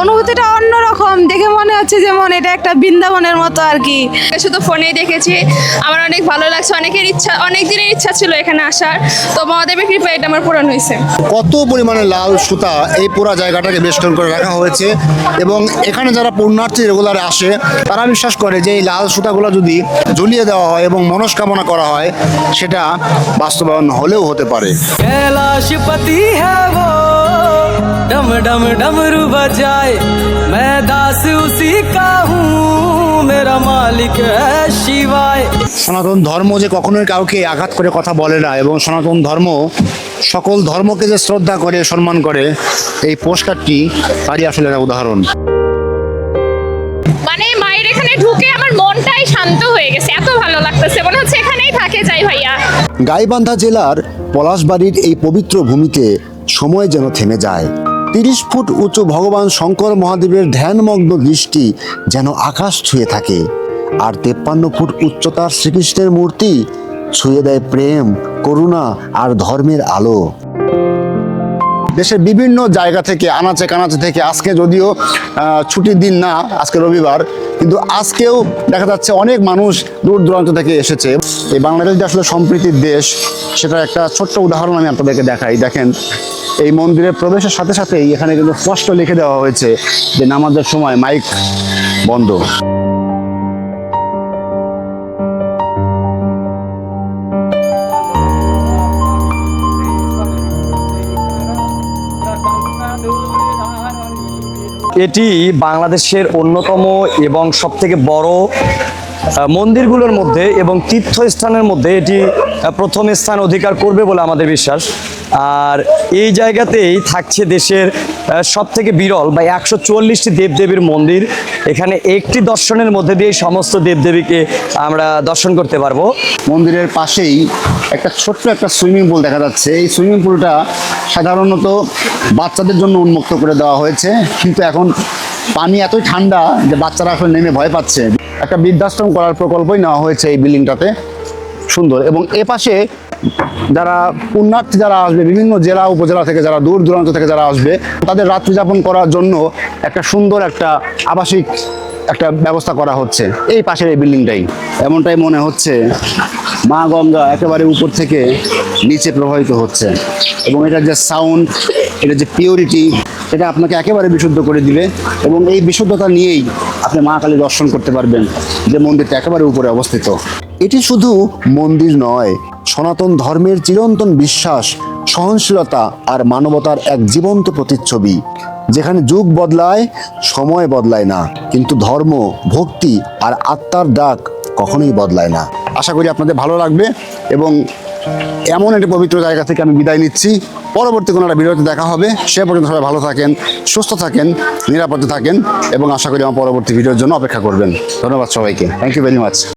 অনুভূতিটা অন্যরকম দেখে মনে হচ্ছে যেমন এটা একটা বৃন্দাবনের মতো আর কি শুধু ফোনেই দেখেছি আমার অনেক ভালো লাগছে অনেকের ইচ্ছা অনেক দিনের ইচ্ছা ছিল এখানে আসার তো মহাদেবের কৃপায় এটা আমার পূরণ হয়েছে কত পরিমাণে লাল সুতা এই পুরা জায়গাটাকে বেষ্টন করে রাখা হয়েছে এবং এখানে যারা পুণ্যার্থী রেগুলার আসে তারা বিশ্বাস করে যে এই লাল সুতাগুলো যদি ঝুলিয়ে দেওয়া হয় এবং মনস্কামনা করা হয় সেটা বাস্তবায়ন হলেও হতে পারে कैलाशपति है वो डम डम डमरू बजाए मैं दास उसी का हूँ मेरा मालिक है शिवाय সনাতন ধর্ম যে কখনোই কাউকে আঘাত করে কথা বলে না এবং সনাতন ধর্ম সকল ধর্মকে যে শ্রদ্ধা করে সম্মান করে এই পোস্টারটি তারই আসলে একটা উদাহরণ মানে মায়ের এখানে ঢুকে আমার মনটাই শান্ত হয়ে গেছে এত ভালো লাগতেছে মনে হচ্ছে এখানেই থাকে যাই ভাইয়া গাইবান্ধা জেলার পলাশবাড়ির এই পবিত্র ভূমিতে সময় যেন থেমে যায়। তিরিশ ফুট উঁচু ভগবান শঙ্কর মহাদেবের ধ্যানমগ্ন দৃষ্টি যেন আকাশ ছুঁয়ে থাকে। আর তেপ্পান্ন ফুট উচ্চতার শ্রীকৃষ্ণের মূর্তি ছুঁয়ে দেয় প্রেম, করুণা আর ধর্মের আলো। দেশের বিভিন্ন জায়গা থেকে, আনাচে কানাচে থেকে, আজকে যদিও ছুটির দিন না, আজকে রবিবার, কিন্তু আজকেও দেখা যাচ্ছে অনেক মানুষ দূর দূরান্ত থেকে এসেছে। এই বাংলাদেশ যে আসলে সম্প্রীতির দেশ সেটা একটা ছোট্ট উদাহরণ আমি আপনাদেরকে দেখাই। দেখেন, এই মন্দিরের প্রবেশের সাথে সাথেই এখানে কিন্তু স্পষ্ট লিখে দেওয়া হয়েছে যে নামাজের সময় মাইক বন্ধ। এটি বাংলাদেশের অন্যতম এবং সবথেকে বড় মন্দিরগুলোর মধ্যে এবং তীর্থস্থানের মধ্যে এটি প্রথম স্থান অধিকার করবে বলে আমাদের বিশ্বাস। আর এই জায়গাতেই থাকছে দেশের সব থেকে বিরল বা একশো চল্লিশটি দেবদেবীর মন্দির। এখানে একটি দর্শনের মধ্যে দিয়ে সমস্ত দেবদেবীকে আমরা দর্শন করতে পারব। মন্দিরের পাশেই একটা ছোট্ট একটা সুইমিং পুল দেখা যাচ্ছে। এই সুইমিং পুলটা সাধারণত বাচ্চাদের জন্য উন্মুক্ত করে দেওয়া হয়েছে। কিন্তু এখন পানি এতই ঠান্ডা যে বাচ্চারা আসলে নেমে ভয় পাচ্ছে। একটা বৃদ্ধাশ্রম করার প্রকল্পই নেওয়া হয়েছে এই বিল্ডিংটাতে। সুন্দর। এবং এ পাশে যারা পুণ্যার্থী যারা আসবে, বিভিন্ন জেলা, উপজেলা থেকে যারা দূর দূরান্ত থেকে যারা আসবে, তাদের রাত্রি যাপন করার জন্য একটা সুন্দর একটা আবাসিক একটা ব্যবস্থা করা হচ্ছে এই পাশের এই বিল্ডিংটাই। এমনটাই মনে হচ্ছে। মা গঙ্গা একেবারে উপর থেকে নিচে প্রবাহিত হচ্ছে। এবং এটার যে সাউন্ড এটা যে পিওরিটি এটা আপনাকে একেবারে বিশুদ্ধ করে দিবে এবং এই বিশুদ্ধতা নিয়েই আপনি মা কালী দর্শন করতে পারবেন, যে মন্দিরটা একেবারে উপরে অবস্থিত। এটি শুধু মন্দির নয়, সনাতন ধর্মের চিরন্তন বিশ্বাস, সহনশীলতা আর মানবতার এক জীবন্ত প্রতিচ্ছবি, যেখানে যুগ বদলায়, সময় বদলায় না, কিন্তু ধর্ম, ভক্তি আর আত্মার ডাক কখনোই বদলায় না। আশা করি আপনাদের ভালো লাগবে এবং এমন একটি পবিত্র জায়গা থেকে আমি বিদায় নিচ্ছি। পরবর্তী কোনো একটা ভিডিওতে দেখা হবে। সে পর্যন্ত সবাই ভালো থাকেন, সুস্থ থাকেন, নিরাপদে থাকেন এবং আশা করি আমার পরবর্তী ভিডিওর জন্য অপেক্ষা করবেন। ধন্যবাদ সবাইকে। Thank you very much